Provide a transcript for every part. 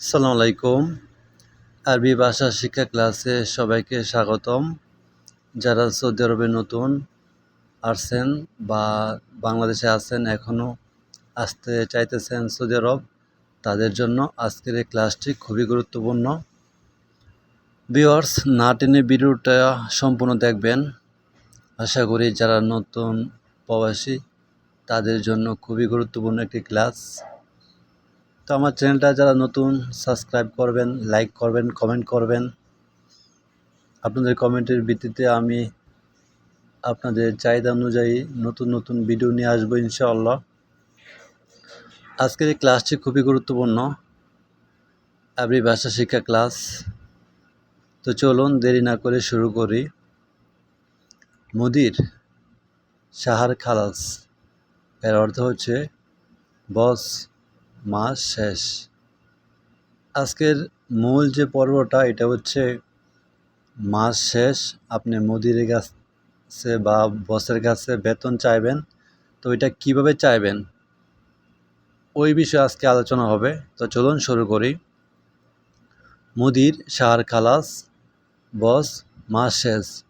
আসসালামু আলাইকুম। আরবি ভাষা শিক্ষা ক্লাসে সবাইকে স্বাগতম। যারা সৌদি আরবে নতুন আসছেন বা বাংলাদেশে আছেন এখনও আসতে চাইতেছেন সৌদি আরব, তাদের জন্য আজকের এই ক্লাসটি খুবই গুরুত্বপূর্ণ। ভিওয়ার্স না টেনে ভিডিওটা সম্পূর্ণ দেখবেন। আশা করি যারা নতুন প্রবাসী, তাদের জন্য খুবই গুরুত্বপূর্ণ একটি ক্লাস। তো আমার চ্যানেলটা যারা নতুন সাবস্ক্রাইব করবেন লাইক করবেন কমেন্ট করবেন। আপনাদের কমেন্টের ভিত্তিতে আমি আপনাদের চাহিদা অনুযায়ী নতুন নতুন ভিডিও নিয়ে আসব ইনশাআল্লাহ। আজকের এই ক্লাসটি খুবই গুরুত্বপূর্ণ। আবরি ভাষা শিক্ষা ক্লাস তো চলুন দেরি না করে শুরু করি। মুদির সাহার খালাস। এর অর্থ হচ্ছে, বস মাস শেষ। আজকের মূল যে পর্বটা, এটা হচ্ছে মাস শেষ। আপনি মুদিরের কাছে বা বসের কাছে বেতন চাইবেন, তো এটা কীভাবে চাইবেন? ওই বিষয়ে আজকে আলোচনা হবে। তো চলুন শুরু করি। মুদির শাহার খালাস, বস মাস শেষ।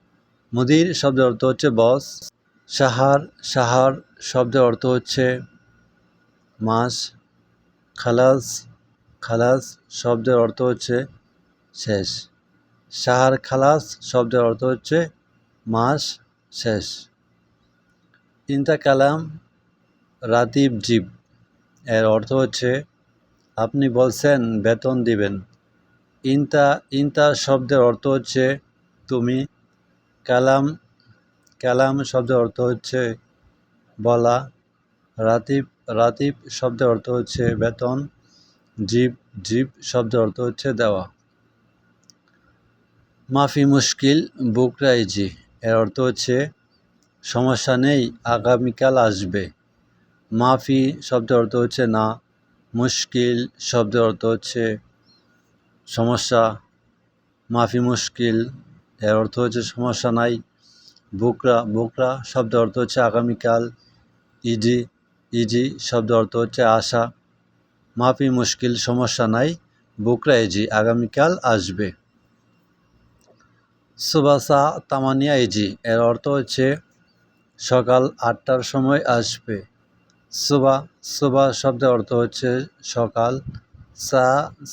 মুদির শব্দের অর্থ হচ্ছে বস। সাহার সাহার শব্দের অর্থ হচ্ছে মাস। খালাস খালাস শব্দের অর্থ হচ্ছে শেষ। সাহার খালাস শব্দের অর্থ হচ্ছে মাস শেষ। ইন্তা কালাম রাতিব জীব। এর অর্থ হচ্ছে, আপনি বলছেন, বেতন দিবেন। ইন্তা ইন্তা শব্দের অর্থ হচ্ছে, তুমি কালাম কালাম শব্দের অর্থ হচ্ছে, বলা। রাতিব রাতিব শব্দের অর্থ হচ্ছে বেতন, জীব জীব শব্দের অর্থ হচ্ছে দেওয়া। মাফি মুশকিল বুকরাইজি এর অর্থ হচ্ছে সমস্যা নেই, আগামীকাল আসবে। মাফি শব্দের অর্থ হচ্ছে না, মুশকিল শব্দের অর্থ হচ্ছে সমস্যা। মাফি মুশকিল, এর অর্থ হচ্ছে সমস্যা নাই, বুকরা বুকরা শব্দের অর্থ হচ্ছে আগামীকাল, ইজি ইজি শব্দ অর্থ হচ্ছে আশা। মাফি মুশকিল, সমস্যা নাই, বুকরা ইজি, আগামীকাল আসবে। সুবাসা তামানিয়া ইজি, এর অর্থ হচ্ছে সকাল আটটার সময় আসবে। সুবা সুবা শব্দের অর্থ হচ্ছে সকাল, সা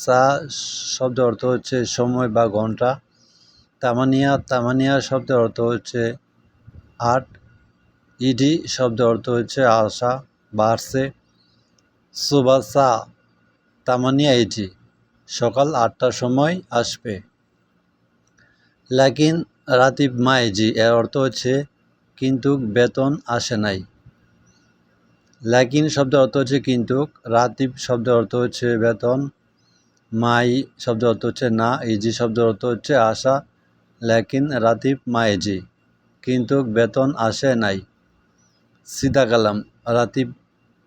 সা শব্দের অর্থ হচ্ছে সময় বা ঘণ্টা। তামানিয়া তামানিয়া শব্দের অর্থ হচ্ছে আট, ইডি শব্দের অর্থ হচ্ছে আশা। বাড়ছে। সুবাসা তামানিয়া ইজি সকাল আটটার সময় আসবে। লাকিন রাতিব মাইজি এর অর্থ হচ্ছে, কিন্তু বেতন আসে নাই। লাকিন শব্দের অর্থ হচ্ছে, কিন্তু। রাতিব শব্দের অর্থ হচ্ছে, বেতন। মাই শব্দের অর্থ হচ্ছে, না। ইজি শব্দের অর্থ হচ্ছে, আশা। লেকিন রাতিব মাইজি কিন্তু বেতন আসে নাই। সিদা কালাম রাতিব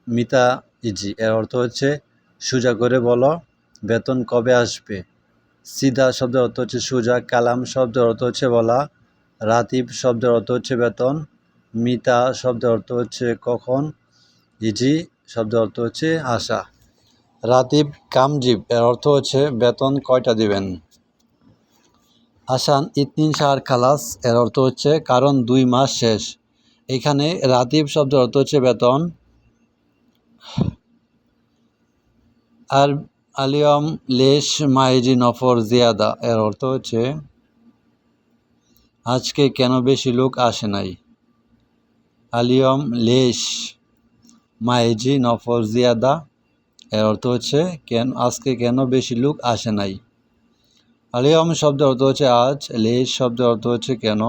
মিতা ইজি, এর অর্থ হচ্ছে, সোজা করে বলো, বেতন কবে আসবে? সিদা শব্দের অর্থ হচ্ছে, সোজা কালাম শব্দের অর্থ হচ্ছে, বলা রাতিব শব্দের অর্থ হচ্ছে, বেতন মিতা শব্দের অর্থ হচ্ছে, কখন ইজি শব্দের অর্থ হচ্ছে আশা রাতিব কামজীব, এর অর্থ হচ্ছে, বেতন কয়টা দিবেন? আসান ইতনিন শাহর খালাস, এর অর্থ হচ্ছে, কারণ দুই মাস শেষ এখানে রাতিব শব্দের অর্থ হচ্ছে বেতন। আর আলিয়ম লেশ মাইজি নফর জিয়াদা, এর অর্থ হচ্ছে, আজকে কেন বেশি লোক আসে নাই? আলিয়ম লেশ মাইজি নফর জিয়াদা, এর অর্থ হচ্ছে, কেন, আজকে কেন বেশি লোক আসে নাই? আলিয়ম শব্দের অর্থ হচ্ছে, আজ। লেশ শব্দের অর্থ হচ্ছে, কেন?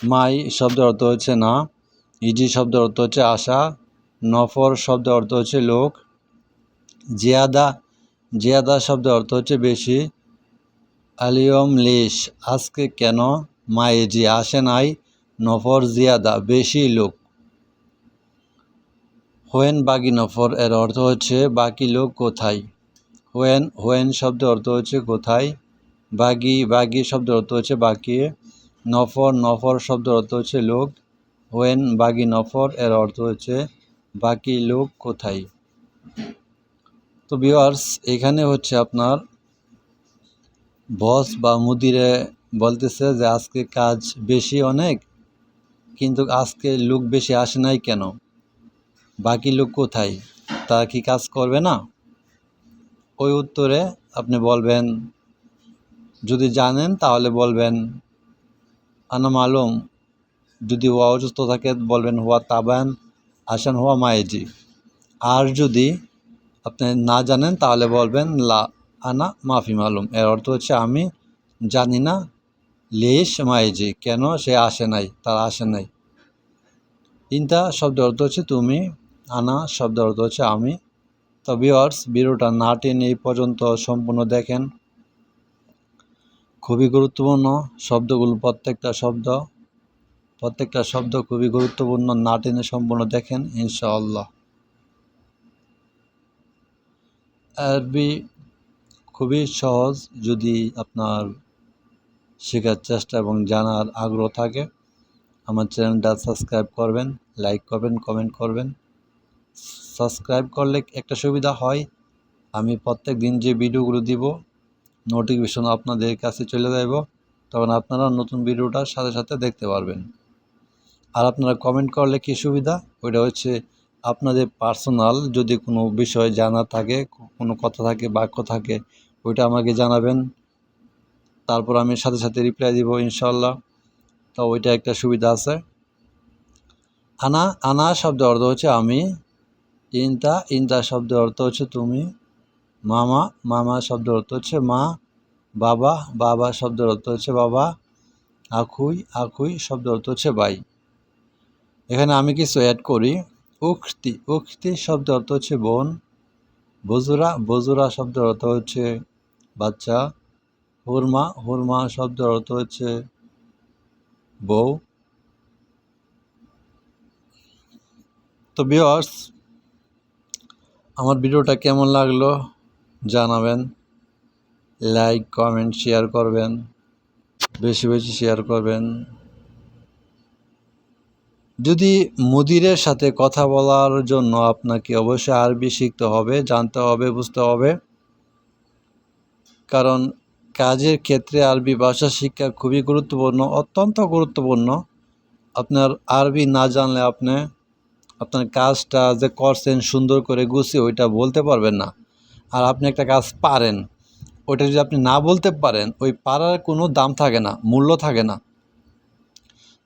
মাই শব্দের অর্থ হচ্ছে, না। ইজি শব্দের অর্থ হচ্ছে আশা, নফর শব্দের অর্থ হচ্ছে লোক, জিয়াদা জিয়াদা শব্দের অর্থ হচ্ছে বেশি, আলিয়ম লেশ, আজকে কেন মায়েজি আসে নাই, নফর, জিয়াদা, বেশি লোক। হোয়েন, বাগি নফর, এর অর্থ হচ্ছে বাকি লোক কোথায়? হোয়েন হোয়েন শব্দের অর্থ হচ্ছে কোথায়? বাগি বাগি শব্দের অর্থ হচ্ছে বাকি, নফর নফর শব্দের অর্থ হচ্ছে লোক হোয়েন বাগি নফর এর অর্থ হচ্ছে, বাকি লোক কোথায়? তো ভিউয়ার্স এখানে হচ্ছে আপনার বস বা মুদিরে বলতেছে যে, আজকে কাজ বেশি অনেক, কিন্তু আজকে লোক বেশি আসে নাই কেন? বাকি লোক কোথায়? তারা কি কাজ করবে না? ওই উত্তরে আপনি বলবেন, যদি জানেন তাহলে বলবেন আনা মালুম যদি হওয়া অসুস্থ থাকে, বলবেন হওয়া তাবান আসান হওয়া মায়েজি। আর যদি আপনি না জানেন, তাহলে বলবেন লা আনা মাফি মালুম। এর অর্থ হচ্ছে আমি জানি না, লেশ মায়েজি, কেন সে আসে নাই, তার আসে নাই। ইনতা শব্দের অর্থ হচ্ছে তুমি, আনা শব্দের অর্থ হচ্ছে আমি। তো ভিওয়ার্স ভিডিওটা না এই পর্যন্ত সম্পূর্ণ দেখেন। খুবই গুরুত্বপূর্ণ শব্দগুলো, প্রত্যেকটা শব্দ। প্রত্যেকটা শব্দ খুবই গুরুত্বপূর্ণ, না টেনে সম্পূর্ণ দেখেন, ইনশাআল্লাহ। আরবি খুবই সহজ, যদি আপনার শেখার চেষ্টা এবং জানার আগ্রহ থাকে, আমার চ্যানেলটা সাবস্ক্রাইব করবেন, লাইক করবেন, কমেন্ট করবেন। সাবস্ক্রাইব করলে একটা সুবিধা হয়, আমি প্রত্যেক দিন যে ভিডিওগুলো দিব, নোটিফিকেশন আপনাদের কাছে চলে যাব তখন আপনারা নতুন ভিডিওটার সাথে সাথে দেখতে পারবেন। আর আপনারা কমেন্ট করলে কী সুবিধা? ওইটা হচ্ছে আপনাদের পার্সোনাল যদি কোনো বিষয় জানা থাকে, কোনো কথা থাকে, বাক্য থাকে, ওইটা আমাকে জানাবেন। তারপর আমি সাথে সাথে রিপ্লাই দিব ইনশাল্লাহ তো ওইটা একটা সুবিধা আছে। আনা আনা শব্দের অর্থ হচ্ছে আমি, ইনতা ইনতা শব্দের অর্থ হচ্ছে তুমি, মামা মামা শব্দের অর্থ হচ্ছে মা, বাবা বাবা শব্দের অর্থ হচ্ছে বাবা আখুই আখুই শব্দের অর্থ হচ্ছে ভাই। এখানে আমি কিছু অ্যাড করি। উক্তি উক্তি শব্দের অর্থ হচ্ছে বোন। বজুরা বজুরা শব্দের অর্থ হচ্ছে বাচ্চা। হুরমা হুরমা শব্দের অর্থ হচ্ছে বউ। তো বিয়ার্স আমার ভিডিওটা কেমন লাগল জানাবেন। লাইক কমেন্ট শেয়ার করবেন। বেশি বেশি শেয়ার করবেন। যদি মুদিরের সাথে কথা বলার জন্য আপনাকে অবশ্যই আরবি শিখতে হবে, জানতে হবে, বুঝতে হবে। কারণ কাজের ক্ষেত্রে আরবি ভাষা শিক্ষা খুবই গুরুত্বপূর্ণ, অত্যন্ত গুরুত্বপূর্ণ। আপনার আরবি না জানলে আপনি, আপনার কাজটা যে করছেন সুন্দর করে গুছিয়ে, ওইটা বলতে পারবেন না। আর আপনি একটা কাজ পারেন, ওইটা যদি আপনি না বলতে পারেন, ওই পারার কোনো দাম থাকে না, মূল্য থাকে না।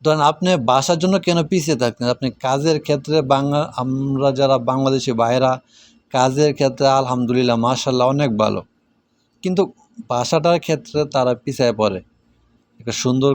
ধরেন আপনি বাসার জন্য কেন পিছিয়ে থাকতেন? আপনি কাজের ক্ষেত্রে বাংলা, আমরা যারা বাংলাদেশি বাইরা কাজের ক্ষেত্রে আলহামদুলিল্লাহ মাশাল্লাহ অনেক ভালো। কিন্তু বাসাটার ক্ষেত্রে তারা পিছিয়ে পড়ে। একটা সুন্দর